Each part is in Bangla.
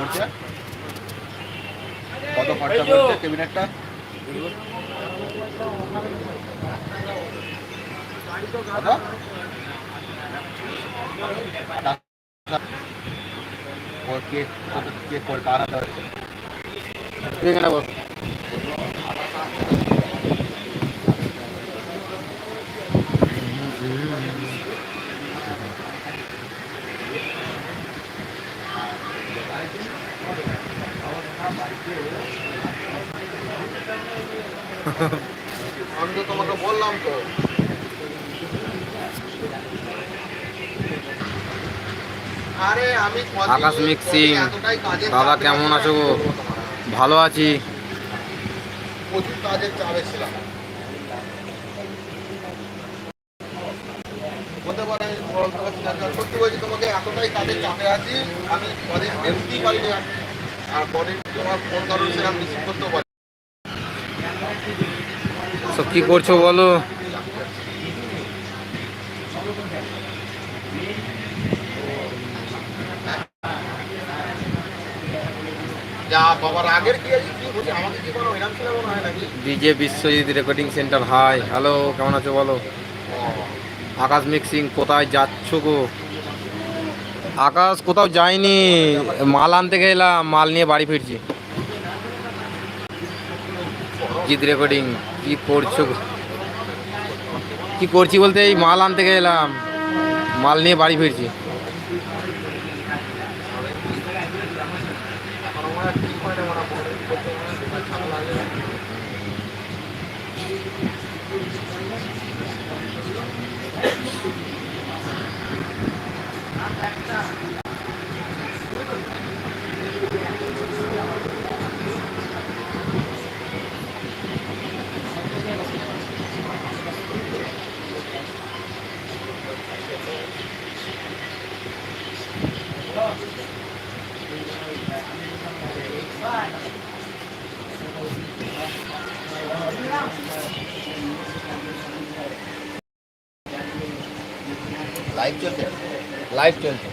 পড়ছে কত খরচা পড়ছে ক্যাবিনেটটা কত ও কে কে করে আমি তো তোমাকে বললাম তো। আরে আমি কদিন আকাশ কাজের দাদা কেমন আছো গো? ভালো আছি। প্রচুর কাজের চাপে ছিলাম। বলতে পারে সত্যি বলছি তোমাকে এতটাই কাজের চাপে আছি। আমি পারিনি আর। আর কদিন তোমার ফোন কারণ সেরকম রিসিভ করতেও পারি সব কি করছ বলো যা বাবার আগের কি আছে কি বলছি আমাকে কি কোনো ইনাম ছিল মনে করছ নাকি? DJ Biswajit recording centre hi. Hello কেমন আছো বলো? আকাশ মিক্সিং কোথায় যাচ্ছ গো? আকাশ কোথাও যাইনি মাল আনতে গেলাম মাল নিয়ে বাড়ি ফিরছি। জিৎ রেকর্ডিং। কি করছ? কি করছি বলতে এই মাল আনতে গেলাম মাল নিয়ে বাড়ি ফিরছি এখন আমার আর ঠিক হয় না মনে পড়ে করতে মনে হয় তোমার ঝামেলা লাগে। লাইভ চলছে লাইভ চলছে।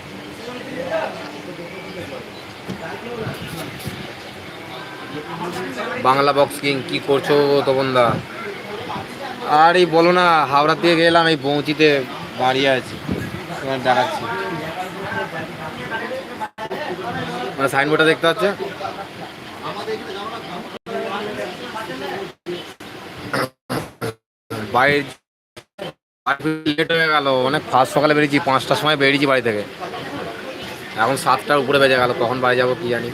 বাংলা বক্স কিং কি করছ তপনদা? আর এই বলো না, হাওড়া থেকে গেলাম, এই বৌচিতে দাঁড়িয়ে আছি। দাঁড়াচ্ছি মানে সাইনবোর্ডটা দেখতে পাচ্ছে? বাইরে লেট হয়ে গেল, অনেক ফার্স্ট সকালে বেরিয়েছি, পাঁচটার সময় বেরিয়েছি বাড়ি থেকে। এখন সাতটার উপরে বেজে গেল, কখন বাড়ি যাব কি জানি।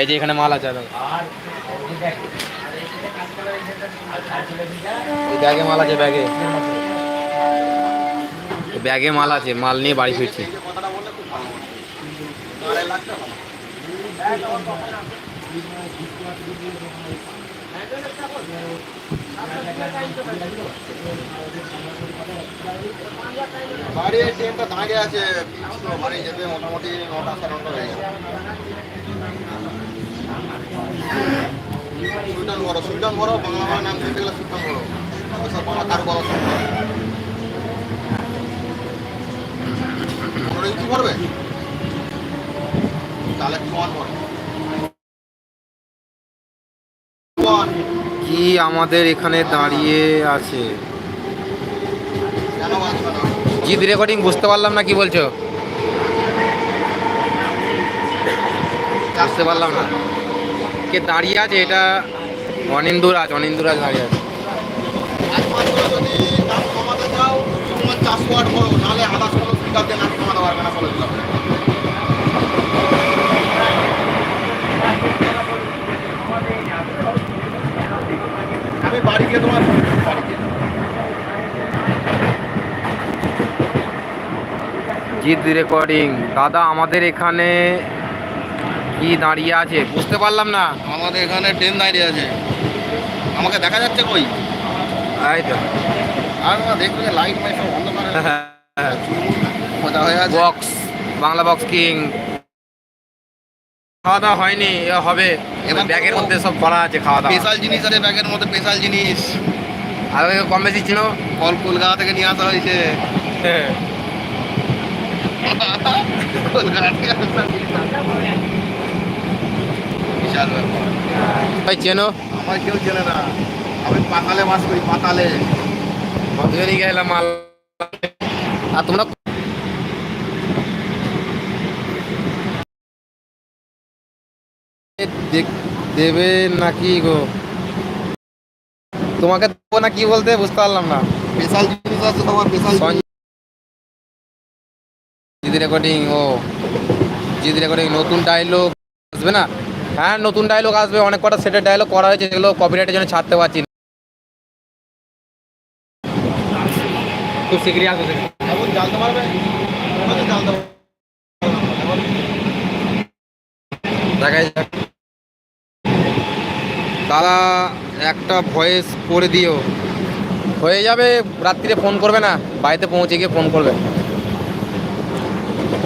এই যে এখানে মাল আছে ব্যাগে মাল আছে, ব্যাগে। ব্যাগে মাল আছে, মাল নিয়ে বাড়ি ফিরছি। এই যে কথাটা বললে খুব ভালো বললে। আড়াই লাখ টাকা। বাড়ি এই ট্রেনটা দাঁড়িয়ে আছে বাড়ি যেতে মোটামুটি নটা হয়ে বড় নাম গেলে কি করবে কোন করবে আমাদের এখানে দাঁড়িয়ে আছে। জিদ রেকর্ডিং বুঝতে পারলাম না, কি বলছো? বুঝতে পারলাম না। কে দাঁড়িয়ে আছে, এটা অনিন্দুরাজ অনিন্দুরাজ দাঁড়িয়ে আছে। একমাত্র যদি দাম কমাতে চাও তোমার চারশো আট করো নাহলে আধা ষোলো স্পিকার দিয়ে নাম কমাতে পারবে না বলে দিলাম আমি বাড়ি গিয়ে তোমার বাড়ি গিয়ে জিদ রেকর্ডিং। দাদা আমাদের এখানে কি দাঁড়িয়ে আছে? বুঝতে পারলাম না। আমাদের এখানে ট্রেন দাঁড়িয়ে আছে। আমাকে দেখা যাচ্ছে কই? এই তো। আর না দেখবে লাইট মাইট সব বন্ধ করে হয়ে আছে। Box Bangla box king. খাওয়া দাওয়া হয়নি হবে। ব্যাগের মধ্যে সব ভরা আছে খাওয়া দাওয়া। স্পেশাল জিনিস আছে ব্যাগের মধ্যে স্পেশাল জিনিস। আর কম বেশি ছিল? কল কলকাতা থেকে নিয়ে আসা হয়েছে। বিশাল ভাই চেনো? আমার কেউ চেনে না। আমি পাতালে বাস করি পাতালে। গেলাম মাল আর তোমরা দেখ- দেবে নাকি গো? তোমাকে দেবো না কি বলতে বুঝতে পারলাম না। স্পেশাল জিনিস আছে তোমার স্পেশাল জিদি রেকর্ডিং ও। জিদি রেকর্ডিং নতুন ডায়লগ আসবে না? হ্যাঁ নতুন ডায়লগ আসবে অনেক কটা সেটের ডায়লগ করা হয়েছে যেগুলো কপিরাইটের জন্য ছাড়তে পারছি না। খুব শীঘ্রই আসবে এখন জানতে পারবে জানতে পারবে দেখা যাক। দাদা একটা ভয়েস করে দিও। হয়ে যাবে রাত্রিরে ফোন করবে না বাড়িতে পৌঁছে গিয়ে ফোন করবে।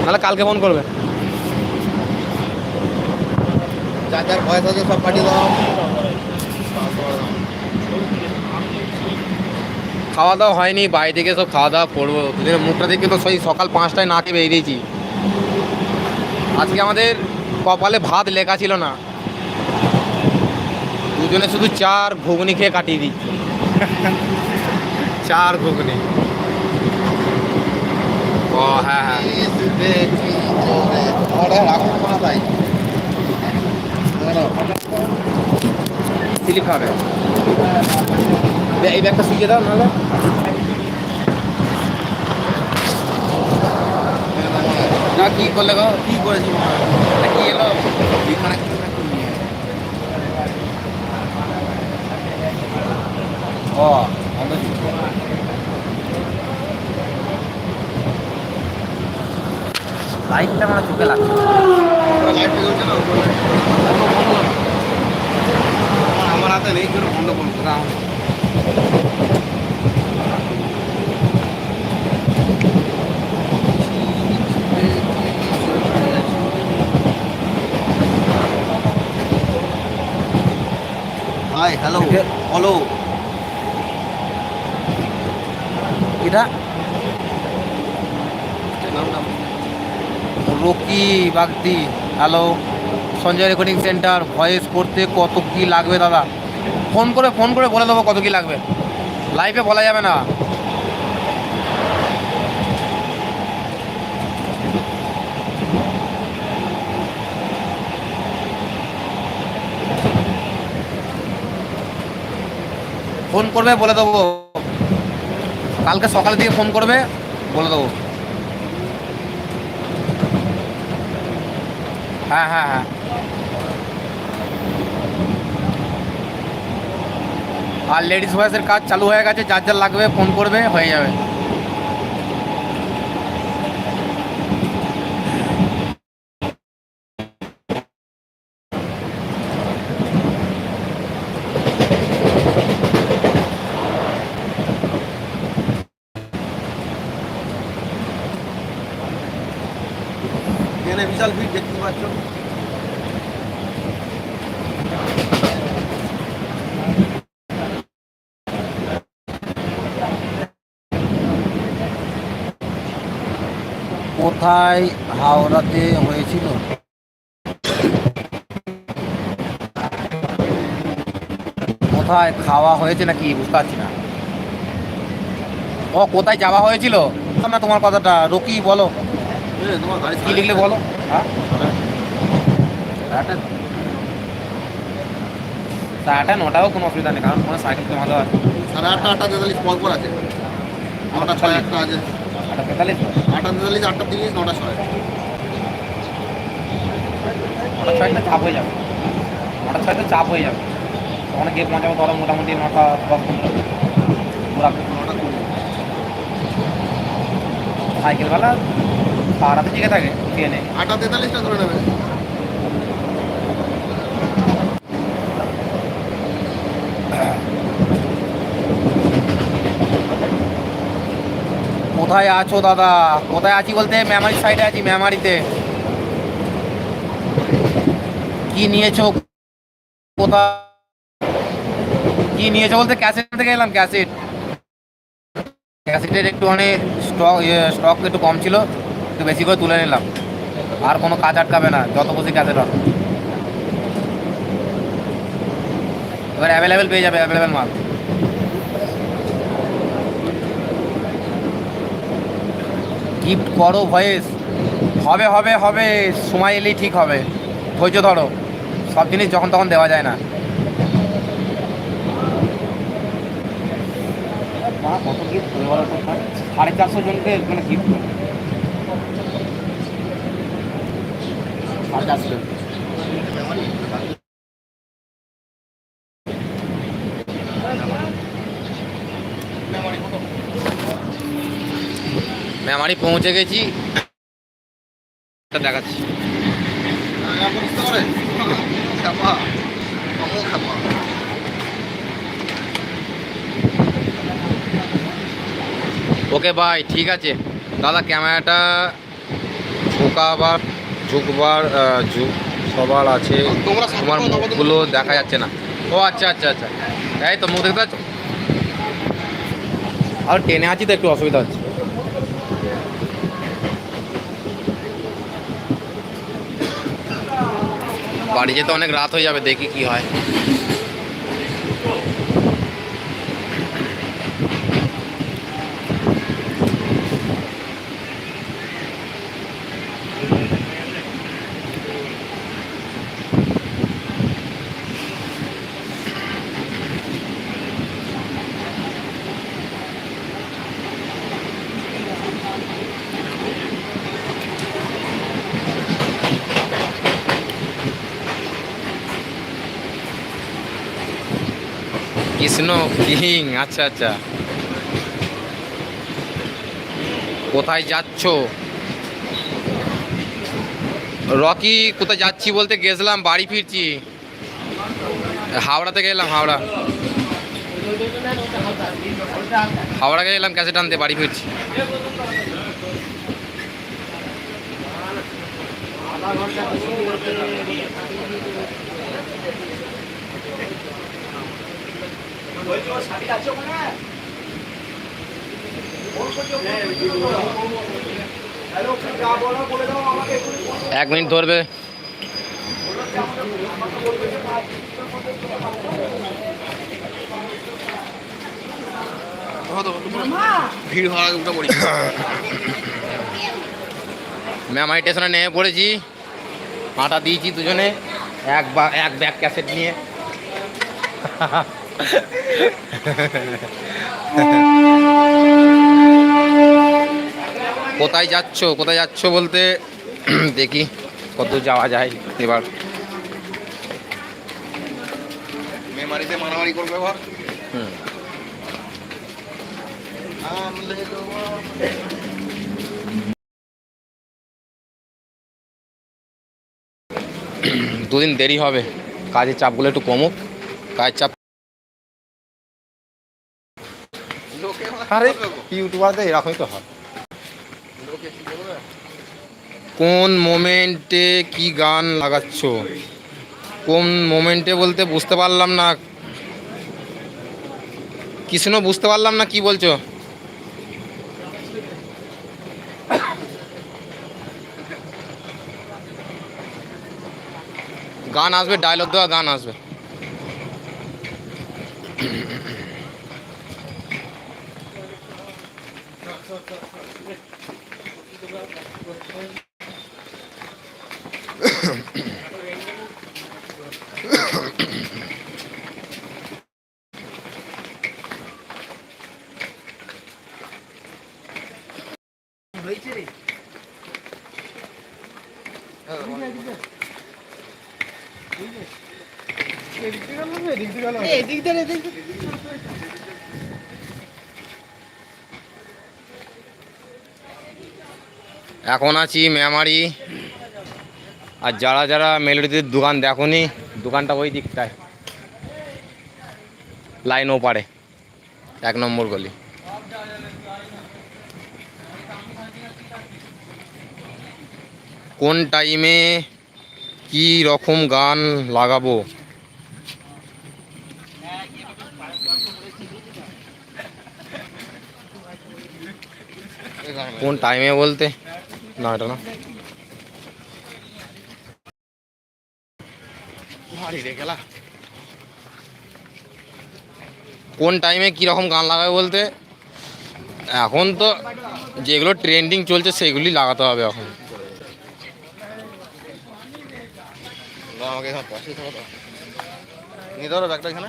নাহলে কালকে ফোন করবে। যার যার ভয়েস আছে সব পাঠিয়ে দাও। খাওয়া দাওয়া হয়নি বাড়ি থেকে সব খাওয়া দাওয়া করব। দুদিনের মুখটা দেখে তো সেই সকাল পাঁচটায় না খেয়ে বেরিয়েছি। আজকে আমাদের কপালে ভাত লেখা ছিল না। দুজনে শুধু চার ঘুগনি খেয়ে কাটিয়ে দিচ্ছি চার ঘুগনি। ও হ্যাঁ হ্যাঁ। স্লিপ খাবে। এই ব্যাগটা শিখিয়ে দাও, নাহলে। না, কি করলে গো? কি করেছি? কি এলো? ও লাইটটা মানে চোখে লাগছে। আমার হাতে নেই কেন বন্ধ করব না হাই হ্যালো বলো এটা। Rocky Bagdi hello Sanjay recording centre voice করতে কত কি লাগবে দাদা? ফোন করে ফোন করে বলে দেবো কত কি লাগবে। লাইভে বলা যাবে না। ফোন করবে বলে দেবো। কালকে সকালের দিয়ে ফোন করবে, বলে দেবো। হ্যাঁ হ্যাঁ হ্যাঁ। আর লেডিস ভয়েসের কাজ চালু হয়ে গেছে, যার যার লাগবে ফোন করবে, হয়ে যাবে এখানে বিশাল ভিড় দেখতে পাচ্ছ কোথায় হাওড়াতে হয়েছিল? কোথায় খাওয়া হয়েছে নাকি বুঝতে পারছি না। ও কোথায় যাওয়া হয়েছিল? না তোমার কথাটা রকি বলো। কি লিখলে বলো? হ্যাঁ? সাড়ে আটটা। নটাও কোনো অসুবিধা নেই কারণ কোনো সাইকেল তো ভালো আছে সাড়ে আটটা আটটা তেতাল্লিশ পর পর আছে। নটা ছয় একটা আছে। আটটা তেতাল্লিশ আটটা তেতাল্লিশ আটটা তিরিশ নটা ছয়। নটা ছয়টা চাপ হয়ে যাবে। নটা ছয়টা চাপ হয়ে যাবে। তখন গিয়ে পৌঁছাবো ধরো মোটামুটি নটা দশ পনেরো। নটা কুড়ি। সাইকেলওয়ালা পাড়াতে জেগে থাকে ট্রেনে। আটটা তেতাল্লিশটা ধরে নেবে। কোথায় আছো, দাদা? কোথায় আছি বলতে? মেমারি সাইডে আছি, মেমারিতে। কি নিয়েছো? কোথা কি নিয়েছো বলতে? ক্যাসেট থেকে এলাম, ক্যাসেট। ক্যাসেটের একটু মানে স্টক স্টক একটু কম ছিল, একটু বেশি করে তুলে নিলাম। আর কোনো কাজ আটকাবে না, যত খুশি ক্যাসেট হবে এবার অ্যাভেলেবেল পেয়ে যাবে অ্যাভেলেবেল মাল। গিফট করো ভয়েস। হবে হবে হবে, সময় এলেই ঠিক হবে। ধৈর্য ধরো। সব জিনিস যখন তখন দেওয়া যায় না। সাড়ে চারশো জনকে মানে গিফট সাড়ে চারশো জন মেমারি পৌঁছে গেছি। দেখাচ্ছি। ওকে ভাই ঠিক আছে। দাদা ক্যামেরাটা ঝুঁকাবার ঝুঁকবার ঝুঁক সবার আছে। তোমরা তোমার মুখগুলো দেখা যাচ্ছে না। ও আচ্ছা আচ্ছা আচ্ছা। এই তো মুখ দেখতে পাচ্ছ? আর টেনে আছি তো একটু অসুবিধা হচ্ছে। বাড়ি যেতে অনেক রাত হয়ে যাবে দেখি কি হয় কৃষ্ণ কিং আচ্ছা আচ্ছা। কোথায় যাচ্ছ? রকি, কোথায় যাচ্ছি বলতে গেছিলাম, বাড়ি ফিরছি। হাওড়া থেকে এলাম হাওড়া। হাওড়া গেলাম, ক্যাসেট আনতে, বাড়ি ফিরছি। এক মিনিট ধরবে। ভিড় হওয়ার আগে উঠে পড়ি। মেমারি স্টেশনে নেমে পড়েছি। আটা দিয়েছি দুজনে। এক বা এক ব্যাগ ক্যাসেট নিয়ে। কোথায় যাচ্ছ? কোথায় যাচ্ছ বলতে? দেখি কত যাওয়া যায় এবার। মেমারিতে মারামারি করবে এবার হুম। দুদিন দেরি হবে। কাজের চাপগুলো একটু কমুক। কাজের চাপ আরে ইউটিউবারদের এরকমই তো হয়। কোন মোমেন্টে কি গান লাগাচ্ছ? কোন মোমেন্টে বলতে বুঝতে পারলাম না। কৃষ্ণ, বুঝতে পারলাম না কি বলছো? গান আসবে ডায়লগ দেওয়া গান আসবে। এখন আছি মেমারি। আর যারা যারা মেলোডিতে দোকান দেখনি দোকানটা ওই দিকটায়। লাইন ওপারে এক নম্বর গলি। কোন টাইমে কি রকম গান লাগাবো? কোন টাইমে বলতে? না এটা না। কোন টাইমে কীরকম গান লাগাবে বলতে? এখন তো যেগুলো ট্রেন্ডিং চলছে সেগুলি লাগাতে হবে এখন। আমাকে এখানে দিতে হবে নিয়ে দাও ব্যাগটা এখানে।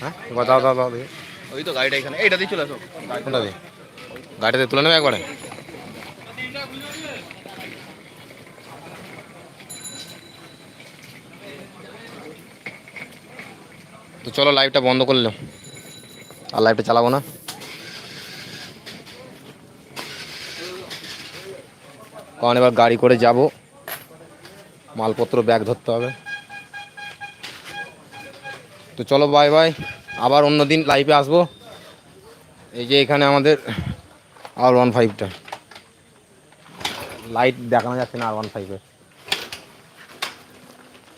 হ্যাঁ? দাও দাও দাও দেখি ওই তো গাড়িটা এখানে। এইটা দিয়ে চলে আসো। কোনটা দিয়ে? গাড়িতে তুলে নেবে একবারে? তো চলো লাইভটা বন্ধ করলাম আর লাইভটা চালাবো না। কারণ এবার গাড়ি করে যাব। মালপত্র, ব্যাগ ধরতে হবে। তো চলো বাই বাই আবার অন্য দিন লাইভে আসব। এই যে এখানে আমাদের আর ওয়ান ফাইভটা লাইট দেখানো যাচ্ছে না আর ওয়ান ফাইভের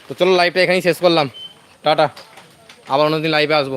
তো চলো লাইভটা এখানেই শেষ করলাম। টাটা। আবার অন্যদিন লাইভে আসব।